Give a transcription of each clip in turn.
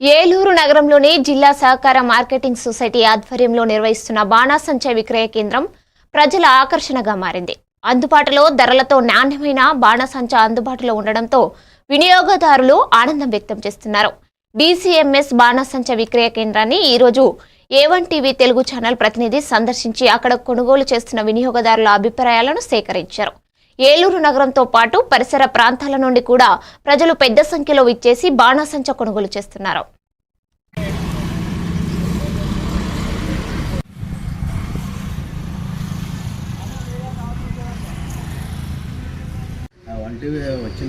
ఏలూరు నగరంలోని జిల్లా సహకార మార్కెటింగ్ సొసైటీ ఆధ్వర్యంలో నిర్వహిస్తున్న బాణాసంచ విక్రయ కేంద్రం ప్రజల ఆకర్షణగా మారింది. అందుబాటులో ధరలతో నాణ్యమైన బాణాసంచా అందుబాటులో ఉండడంతో వినియోగదారులు ఆనందం వ్యక్తం చేస్తున్నారు. డీసీఎంఎస్ బాణాసంచా విక్రయ కేంద్రాన్ని ఈరోజు ఏవన్ టీవీ తెలుగు ఛానల్ ప్రతినిధి సందర్శించి అక్కడ కొనుగోలు చేస్తున్న వినియోగదారుల అభిప్రాయాలను సేకరించారు. ఏలూరు నగరంతో పాటు పరిసర ప్రాంతాల నుండి కూడా ప్రజలు పెద్ద సంఖ్యలో విచ్చేసి బాణాసంచా కొనుగోలు చేస్తున్నారు. వచ్చింది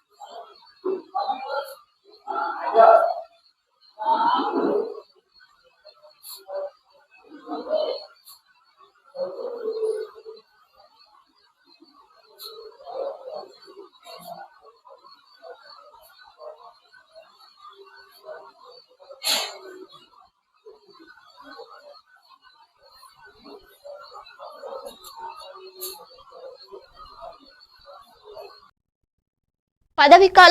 పదవి